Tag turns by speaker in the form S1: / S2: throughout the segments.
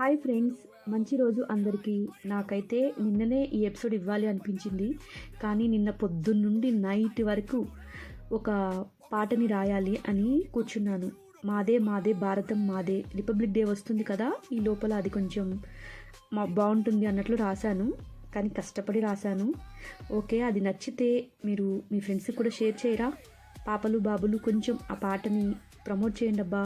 S1: Hi friends మంచి రోజు అందరికీ. నాకైతే నిన్ననే ఈ ఎపిసోడ్ ఇవ్వాలి అనిపించింది. కానీ నిన్న పొద్దున్నుండి నైట్ వరకు ఒక పాటని రాయాలి అని కూర్చున్నాను. మాదే మాదే భారతం మాదే. రిపబ్లిక్ డే వస్తుంది కదా ఈ లోపల అది కొంచెం మా బాగుంటుంది అన్నట్లు రాశాను. కానీ కష్టపడి రాశాను. ఓకే అది నచ్చితే మీరు మీ ఫ్రెండ్స్కి కూడా షేర్ చేయరా? పాపలు బాబులు కొంచెం ఆ పాటని ప్రమోట్ చేయండి అబ్బా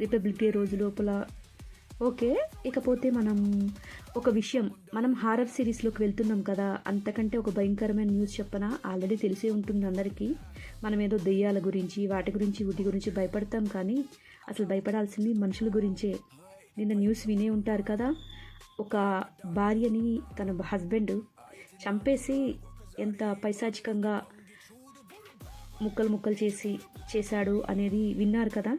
S1: రిపబ్లిక్ డే రోజు లోపల ఓకే ఇకపోతే మనం ఒక విషయం మనం హారర్ సిరీస్లోకి వెళ్తున్నాం కదా అంతకంటే ఒక భయంకరమైన న్యూస్ చెప్పనా? ఆల్రెడీ తెలిసే ఉంటుంది అందరికీ. మనం ఏదో దెయ్యాల గురించి వాటి గురించి వీటి గురించి భయపడతాం కానీ అసలు భయపడాల్సింది మనుషుల గురించే. నిన్న న్యూస్ వినే ఉంటారు కదా ఒక భార్యని తన హస్బెండ్ చంపేసి ఎంత పైశాచికంగా ముక్కలు ముక్కలు చేసి చేశాడు అనేది విన్నారు కదా?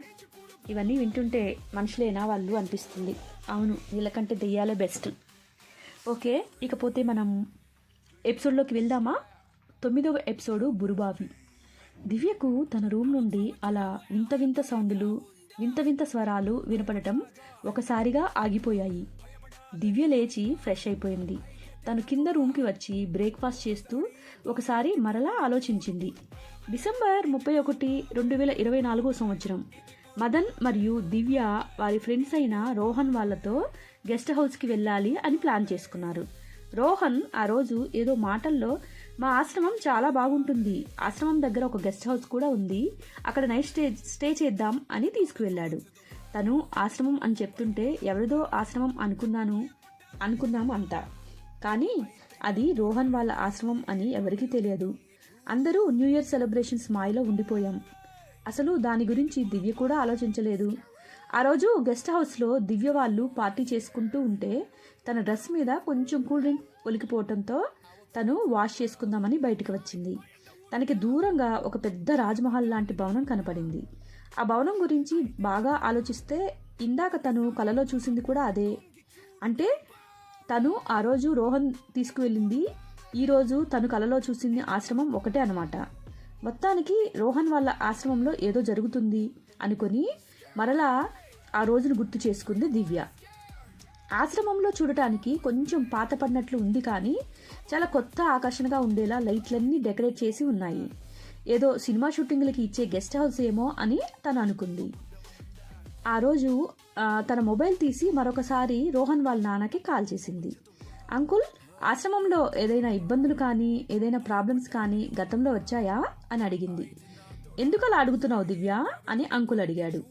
S1: ఇవన్నీ వింటుంటే మనుషులేనా వాళ్ళు అనిపిస్తుంది. అవును వీళ్ళకంటే దెయ్యాలే బెస్ట్. ఓకే ఇకపోతే మనం ఎపిసోడ్లోకి వెళ్దామా? తొమ్మిదవ ఎపిసోడు బురుబావి. దివ్యకు తన రూమ్ నుండి అలా వింత వింత సౌండ్లు వింత వింత స్వరాలు వినపడటం ఒకసారిగా ఆగిపోయాయి. దివ్య లేచి ఫ్రెష్ అయిపోయింది. తను కింద రూమ్కి వచ్చి బ్రేక్ఫాస్ట్ చేస్తూ ఒకసారి మరలా ఆలోచించింది. డిసెంబర్ ముప్పై ఒకటి రెండు వేల ఇరవై నాలుగో సంవత్సరం. మదన్ మరియు దివ్య వారి ఫ్రెండ్స్ అయిన రోహన్ వాళ్ళతో గెస్ట్ హౌస్కి వెళ్ళాలి అని ప్లాన్ చేసుకున్నారు. రోహన్ ఆ రోజు ఏదో మాటల్లో మా ఆశ్రమం చాలా బాగుంటుంది. ఆశ్రమం దగ్గర ఒక గెస్ట్ హౌస్ కూడా ఉంది. అక్కడ నైట్ స్టే స్టే చేద్దాం అని తీసుకువెళ్ళాడు. తను ఆశ్రమం అని చెప్తుంటే ఎవరిదో ఆశ్రమం అనుకున్నాను అనుకున్నాము అంతా కానీ అది రోహన్ వాళ్ళ ఆశ్రమం అని ఎవరికీ తెలియదు. అందరూ న్యూ ఇయర్ సెలబ్రేషన్స్ మాయలో ఉండిపోయాం. అసలు దాని గురించి దివ్య కూడా ఆలోచించలేదు. ఆ రోజు గెస్ట్ హౌస్లో దివ్య వాళ్ళు పార్టీ చేసుకుంటూ ఉంటే తన డ్రెస్ మీద కొంచెం కూల్ డ్రింక్ ఒలికిపోవటంతో తను వాష్ చేసుకుందామని బయటకు వచ్చింది. తనకి దూరంగా ఒక పెద్ద రాజ్మహల్ లాంటి భవనం కనపడింది. ఆ భవనం గురించి బాగా ఆలోచిస్తే ఇందాక తను కలలో చూసింది కూడా అదే. అంటే తను ఆ రోజు రోహన్ తీసుకువెళ్ళింది ఈరోజు తను కలలో చూసింది ఆశ్రమం ఒకటే అనమాట మొత్తానికి రోహన్ వాళ్ళ ఆశ్రమంలో ఏదో జరుగుతుంది అనుకొని మరలా ఆ రోజును గుర్తు చేసుకుంది దివ్య. ఆశ్రమంలో చూడటానికి కొంచెం పాతపడినట్లు ఉంది కానీ చాలా కొత్త ఆకర్షణగా ఉండేలా లైట్లన్నీ డెకరేట్ చేసి ఉన్నాయి. ఏదో సినిమా షూటింగ్లకి ఇచ్చే గెస్ట్ హౌస్ ఏమో అని తను అనుకుంది. ఆ రోజు తన మొబైల్ తీసి మరొకసారి రోహన్ వాళ్ళ నాన్నకి కాల్ చేసింది. అంకుల్ ఆశ్రమంలో ఏదైనా ఇబ్బందులు కానీ ఏదైనా ప్రాబ్లమ్స్ కానీ గతంలో వచ్చాయా? అని అడిగింది. ఎందుకు అలా అడుగుతున్నావు దివ్య? అని అంకుల్ అడిగాడు.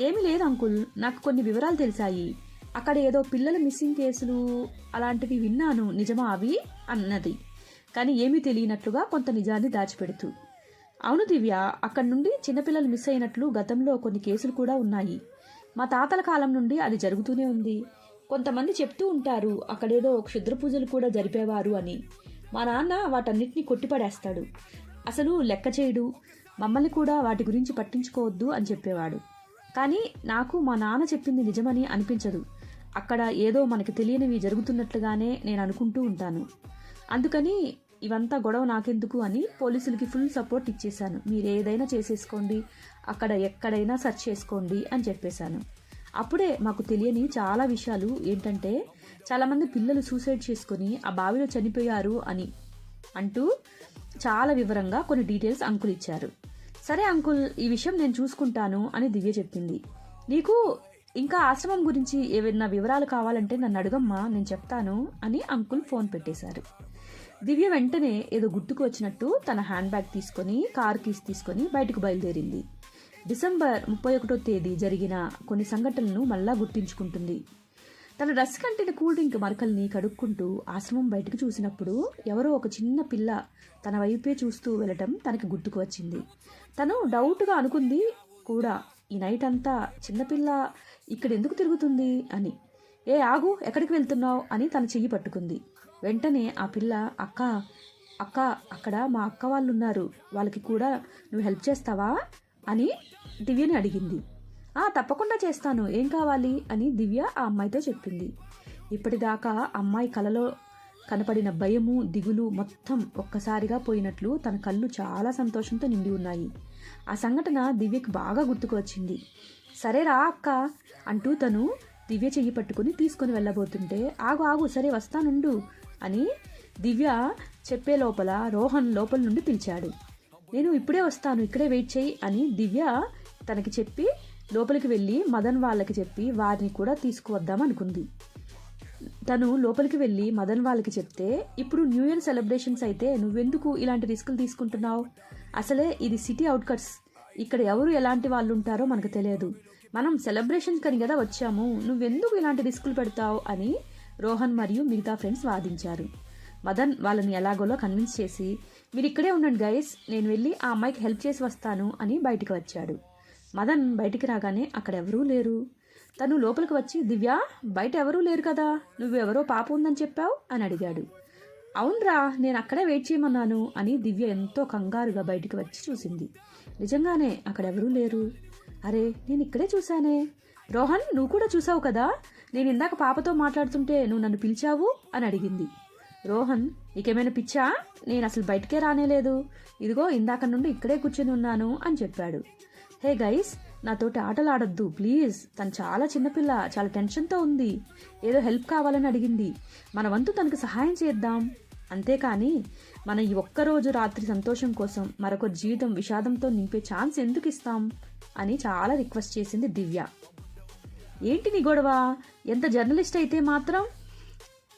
S1: ఏమీ లేదు అంకుల్ నాకు కొన్ని వివరాలు తెలిసాయి. అక్కడ ఏదో పిల్లల మిస్సింగ్ కేసులు అలాంటివి విన్నాను నిజమా అవి? అన్నది. కానీ ఏమీ తెలియనట్లుగా కొంత నిజాన్ని దాచిపెడుతూ. అవును దివ్య అక్కడి నుండి చిన్నపిల్లలు మిస్ అయినట్లు గతంలో కొన్ని కేసులు కూడా ఉన్నాయి. మా తాతల కాలం నుండి అది జరుగుతూనే ఉంది. కొంతమంది చెప్తూ ఉంటారు అక్కడేదో క్షుద్ర పూజలు కూడా జరిపేవారు అని. మా నాన్న వాటన్నిటిని కొట్టిపడేస్తాడు. అసలు లెక్క చేయడు. మమ్మల్ని కూడా వాటి గురించి పట్టించుకోవద్దు అని చెప్పేవాడు. కానీ నాకు మా నాన్న చెప్పింది నిజమని అనిపించదు. అక్కడ ఏదో మనకి తెలియనివి జరుగుతున్నట్లుగానే నేను అనుకుంటూ ఉంటాను. అందుకని ఇవంతా గొడవ నాకెందుకు అని పోలీసులకి ఫుల్ సపోర్ట్ ఇచ్చేశాను. మీరు ఏదైనా చేసేసుకోండి అక్కడ ఎక్కడైనా సెర్చ్ చేసుకోండి అని చెప్పేశాను. అప్పుడే మాకు తెలియని చాలా విషయాలు ఏంటంటే చాలామంది పిల్లలు సూసైడ్ చేసుకొని ఆ బావిలో చనిపోయారు అని అంటూ చాలా వివరంగా కొన్ని డీటెయిల్స్ అంకుల్ ఇచ్చారు. సరే అంకుల్ ఈ విషయం నేను చూసుకుంటాను అని దివ్య చెప్పింది. నీకు ఇంకా ఆశ్రమం గురించి ఏవైనా వివరాలు కావాలంటే నన్ను అడగమ్మా నేను చెప్తాను అని అంకుల్ ఫోన్ పెట్టేశారు. దివ్య వెంటనే ఏదో గుర్తుకు వచ్చినట్టు తన హ్యాండ్ బ్యాగ్ తీసుకొని కార్ కీస్ తీసుకొని బయటకు బయలుదేరింది. డిసెంబర్ ముప్పై ఒకటో తేదీ జరిగిన కొన్ని సంఘటనలను మళ్ళా గుర్తించుకుంటుంది. తన డ్రెస్ కంటిన కూల్ డ్రింక్ మరకల్ని కడుక్కుంటూ ఆశ్రమం బయటకు చూసినప్పుడు ఎవరో ఒక చిన్న పిల్ల తన వైపే చూస్తూ వెళ్ళటం తనకి గుర్తుకు వచ్చింది. తను డౌట్గా అనుకుంది కూడా ఈ నైట్ అంతా చిన్నపిల్ల ఇక్కడ ఎందుకు తిరుగుతుంది? అని. ఏ ఆగు ఎక్కడికి వెళ్తున్నావు? అని తన చెయ్యి పట్టుకుంది. వెంటనే ఆ పిల్ల అక్క అక్క అక్కడ మా అక్క వాళ్ళు ఉన్నారు వాళ్ళకి కూడా నువ్వు హెల్ప్ చేస్తావా? అని దివ్యని అడిగింది. ఆ తప్పకుండా చేస్తాను. ఏం కావాలి? అని దివ్య ఆ అమ్మాయితో చెప్పింది. ఇప్పటిదాకా అమ్మాయి కలలో కనపడిన భయము దిగులు మొత్తం ఒక్కసారిగా పోయినట్లు తన కళ్ళు చాలా సంతోషంతో నిండి ఉన్నాయి. ఆ సంఘటన దివ్యకి బాగా గుర్తుకు వచ్చింది. సరేరా అక్క అంటూ తను దివ్య చెయ్యి పట్టుకుని తీసుకొని వెళ్ళబోతుంటే ఆగు ఆగు సరే వస్తానుండు అని దివ్య చెప్పే లోపల రోహన్ లోపల నుండి పిలిచాడు. నేను ఇప్పుడే వస్తాను ఇక్కడే వెయిట్ చేయి అని దివ్య తనకి చెప్పి లోపలికి వెళ్ళి మదన్ వాళ్ళకి చెప్పి వారిని కూడా తీసుకువద్దాం అనుకుంది. తను లోపలికి వెళ్ళి మదన్ వాళ్ళకి చెప్తే ఇప్పుడు న్యూ ఇయర్ సెలబ్రేషన్స్ అయితే నువ్వెందుకు ఇలాంటి రిస్కులు తీసుకుంటున్నావు? అసలే ఇది సిటీ అవుట్కట్స్ ఇక్కడ ఎవరు ఎలాంటి వాళ్ళు ఉంటారో మనకు తెలియదు. మనం సెలబ్రేషన్స్ కని కదా వచ్చాము నువ్వెందుకు ఇలాంటి రిస్కులు పెడతావు అని రోహన్ మరియు మిగతా ఫ్రెండ్స్ వాదించారు. మదన్ వాళ్ళని ఎలాగోలో కన్విన్స్ చేసి మీరు ఇక్కడే ఉండండి గైస్ నేను వెళ్ళి ఆ అమ్మాయికి హెల్ప్ చేసి వస్తాను అని బయటికి వచ్చాడు. మదన్ బయటికి రాగానే అక్కడ ఎవరూ లేరు. తను లోపలికి వచ్చి దివ్య బయట ఎవరూ లేరు కదా. నువ్వెవరో పాప ఉందని చెప్పావు? అని అడిగాడు. అవునరా నేను అక్కడే వెయిట్ చేయమన్నాను అని దివ్య ఎంతో కంగారుగా బయటికి వచ్చి చూసింది. నిజంగానే అక్కడ ఎవరూ లేరు? అరే నేను ఇక్కడే చూశానే. రోహన్ నువ్వు కూడా చూసావు కదా? నేను ఇందాక పాపతో మాట్లాడుతుంటే నువ్వు నన్ను పిలిచావు? అని అడిగింది. రోహన్ నీకేమైనా పిచ్చా? నేను అసలు బయటకే రానేలేదు. ఇదిగో ఇందాక నుండి ఇక్కడే కూర్చొని ఉన్నాను అని చెప్పాడు. హే గైస్ నాతోటి ఆటలు ఆడొద్దు ప్లీజ్. తను చాలా చిన్నపిల్ల చాలా టెన్షన్తో ఉంది. ఏదో హెల్ప్ కావాలని అడిగింది. మన వంతు తనకు సహాయం చేద్దాం. అంతేకాని మన ఈ ఒక్కరోజు రాత్రి సంతోషం కోసం మరొక జీవితం విషాదంతో నింపే ఛాన్స్ ఎందుకు ఇస్తాం? అని చాలా రిక్వెస్ట్ చేసింది దివ్య. ఏంటి నీ గొడవ? ఎంత జర్నలిస్ట్ అయితే మాత్రం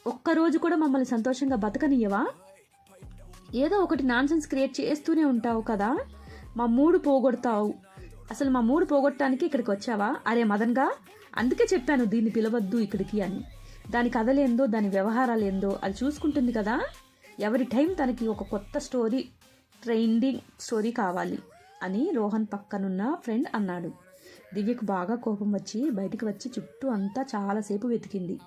S1: ఒక్కరోజు కూడా మమ్మల్ని సంతోషంగా బతకనియ్యవా? ఏదో ఒకటి నాన్సెన్స్ క్రియేట్ చేస్తూనే ఉంటావు కదా. మా మూడు పోగొడతావు. అసలు మా మూడు పోగొట్టడానికి ఇక్కడికి వచ్చావా? అరే మదన్గా అందుకే చెప్పాను దీన్ని పిలవద్దు ఇక్కడికి అని. దాని కథలేందో దాని వ్యవహారాలు ఏందో అది చూసుకుంటుంది కదా. ఎవరి టైం తనకి ఒక కొత్త స్టోరీ ట్రెండింగ్ స్టోరీ కావాలి అని రోహన్ పక్కనున్న ఫ్రెండ్ అన్నాడు. దివ్యకు బాగా కోపం వచ్చి బయటికి వచ్చి చుట్టూ అంతా చాలాసేపు వెతికింది.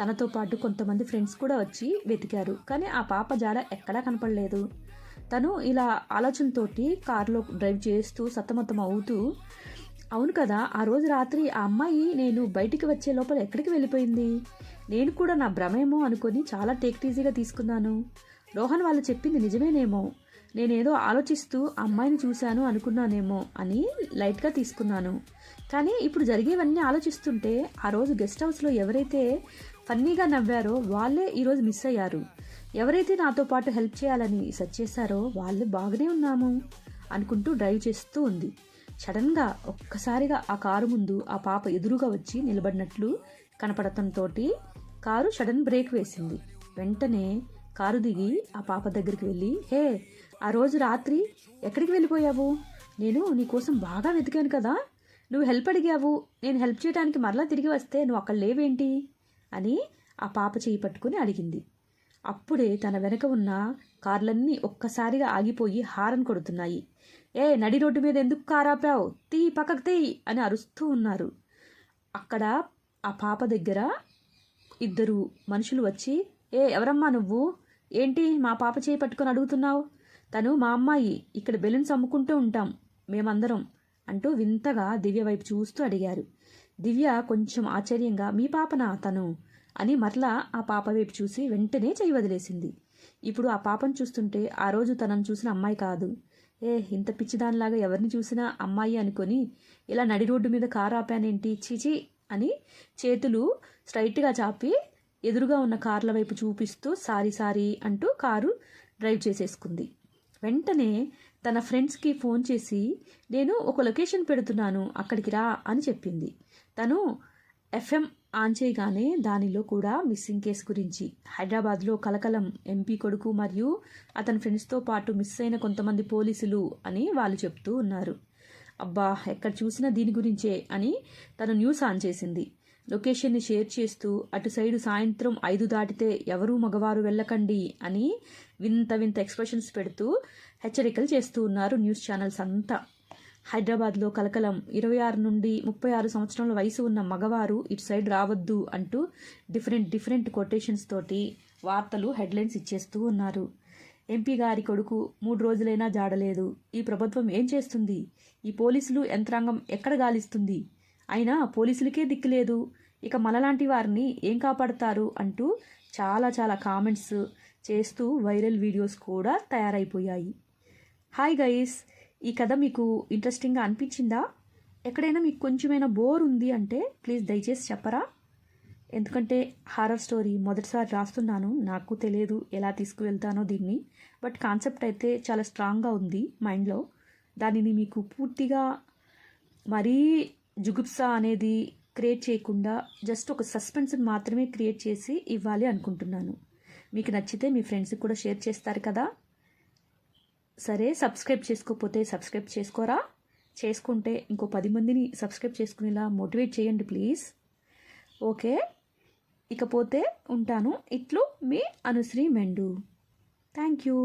S1: తనతో పాటు కొంతమంది ఫ్రెండ్స్ కూడా వచ్చి వెతికారు. కానీ ఆ పాప జాడ ఎక్కడా కనపడలేదు. తను ఇలా ఆలోచనతోటి కారులో డ్రైవ్ చేస్తూ సతమతం అవుతూ అవును కదా ఆ రోజు రాత్రి ఆ అమ్మాయి నేను బయటికి వచ్చే లోపల ఎక్కడికి వెళ్ళిపోయింది? నేను కూడా నా భ్రమేమో అనుకొని చాలా టేక్టీజీగా తీసుకున్నాను. రోహన్ వాళ్ళు చెప్పింది నిజమేనేమో. నేనేదో ఆలోచిస్తూ అమ్మాయిని చూశాను అనుకున్నానేమో అని లైట్గా తీసుకున్నాను. కానీ ఇప్పుడు జరిగేవన్నీ ఆలోచిస్తుంటే ఆ రోజు గెస్ట్ హౌస్లో ఎవరైతే ఫన్నీగా నవ్వారో వాళ్ళే ఈరోజు మిస్ అయ్యారు. ఎవరైతే నాతో పాటు హెల్ప్ చేయాలని సెట్ చేశారో వాళ్ళు బాగానే ఉన్నాము అనుకుంటూ డ్రైవ్ చేస్తూ ఉంది. సడన్గా ఒక్కసారిగా ఆ కారు ముందు ఆ పాప ఎదురుగా వచ్చి నిలబడినట్లు కనపడటంతో కారు సడన్ బ్రేక్ వేసింది. వెంటనే కారు దిగి ఆ పాప దగ్గరికి వెళ్ళి హే ఆ రోజు రాత్రి ఎక్కడికి వెళ్ళిపోయావు? నేను నీకోసం బాగా వెతికాను కదా. నువ్వు హెల్ప్ అడిగావు. నేను హెల్ప్ చేయడానికి మరలా తిరిగి వస్తే నువ్వు అక్కడ లేవేంటి? అని ఆ పాప చేయి పట్టుకుని అడిగింది. అప్పుడే తన వెనక ఉన్న కార్లన్నీ ఒక్కసారిగా ఆగిపోయి హారన్ కొడుతున్నాయి. ఏ నడి రోడ్డు మీద ఎందుకు కారాపావు? తీ పక్కకు తీ అని అరుస్తూ ఉన్నారు. అక్కడ ఆ పాప దగ్గర ఇద్దరు మనుషులు వచ్చి ఏ ఎవరమ్మా నువ్వు? ఏంటి మా పాప చేయి పట్టుకొని అడుగుతున్నావు? తను మా అమ్మాయి ఇక్కడ బెలూన్స్ అమ్ముకుంటూ ఉంటాం మేమందరం అంటూ వింతగా దివ్య వైపు చూస్తూ అడిగారు. దివ్య కొంచెం ఆశ్చర్యంగా మీ పాపనా తను? అని మరలా ఆ పాప వైపు చూసి వెంటనే చేయి వదిలేసింది. ఇప్పుడు ఆ పాపను చూస్తుంటే ఆ రోజు తనను చూసిన అమ్మాయి కాదు. ఏ ఇంత పిచ్చిదానిలాగా ఎవరిని చూసినా అమ్మాయి అనుకొని ఇలా నడి రోడ్డు మీద కారు ఆపానేంటి? చీచి! అని చేతులు స్ట్రైట్గా చాపి ఎదురుగా ఉన్న కార్ల వైపు చూపిస్తూ సారీ సారీ అంటూ కారు డ్రైవ్ చేసేసుకుంది. వెంటనే తన ఫ్రెండ్స్కి ఫోన్ చేసి నేను ఒక లొకేషన్ పెడుతున్నాను అక్కడికి రా అని చెప్పింది. తను ఎఫ్ఎం ఆన్ చేయగానే దానిలో కూడా మిస్సింగ్ కేసు గురించి హైదరాబాద్లో కలకలం ఎంపీ కొడుకు మరియు అతని ఫ్రెండ్స్తో పాటు మిస్ అయిన కొంతమంది పోలీసులు అని వాళ్ళు చెప్తూ ఉన్నారు. అబ్బా ఎక్కడ చూసినా దీని గురించే అని తను న్యూస్ ఆన్ చేసింది. లొకేషన్ని షేర్ చేస్తూ అటు సైడు సాయంత్రం ఐదు దాటితే ఎవరూ మగవారు వెళ్ళకండి అని వింత వింత ఎక్స్ప్రెషన్స్ పెడుతూ హెచ్చరికలు చేస్తూ ఉన్నారు న్యూస్ ఛానల్స్ అంతా. హైదరాబాద్లో కలకలం ఇరవై ఆరు నుండి ముప్పై ఆరు సంవత్సరాల వయసు ఉన్న మగవారు ఇటు సైడ్ రావద్దు అంటూ డిఫరెంట్ డిఫరెంట్ కొటేషన్స్ తోటి వార్తలు హెడ్లైన్స్ ఇచ్చేస్తూ ఉన్నారు. ఎంపీ గారి కొడుకు మూడు రోజులైనా జాడలేదు. ఈ ప్రభుత్వం ఏం చేస్తుంది? ఈ పోలీసులు యంత్రాంగం ఎక్కడ గాలిస్తుంది? అయినా పోలీసులకే దిక్కులేదు ఇక మనలాంటి వారిని ఏం కాపాడతారు అంటూ చాలా చాలా కామెంట్స్ చేస్తూ వైరల్ వీడియోస్ కూడా తయారైపోయాయి. హాయ్ గైస్ ఈ కథ మీకు ఇంట్రెస్టింగ్గా అనిపించిందా? ఎక్కడైనా మీకు కొంచెమైనా బోర్ ఉంది అంటే ప్లీజ్ దయచేసి చెప్పరా? ఎందుకంటే హారర్ స్టోరీ మొదటిసారి రాస్తున్నాను నాకు తెలియదు ఎలా తీసుకువెళ్తానో దీన్ని. బట్ కాన్సెప్ట్ అయితే చాలా స్ట్రాంగ్గా ఉంది మైండ్లో. దానిని మీకు పూర్తిగా మరీ జుగుప్సా అనేది క్రియేట్ చేయకుండా జస్ట్ ఒక సస్పెన్స్ని మాత్రమే క్రియేట్ చేసి ఇవ్వాలి అనుకుంటున్నాను. మీకు నచ్చితే మీ ఫ్రెండ్స్కి కూడా షేర్ చేస్తారు కదా? సరే సబ్స్క్రైబ్ చేసుకోకపోతే సబ్స్క్రైబ్ చేసుకోరా? చేసుకుంటే ఇంకో పది మందిని సబ్స్క్రైబ్ చేసుకునేలా మోటివేట్ చేయండి ప్లీజ్. ఓకే ఇకపోతే ఉంటాను. ఇట్లు మీ అనుశ్రీ మెండు. Thank you.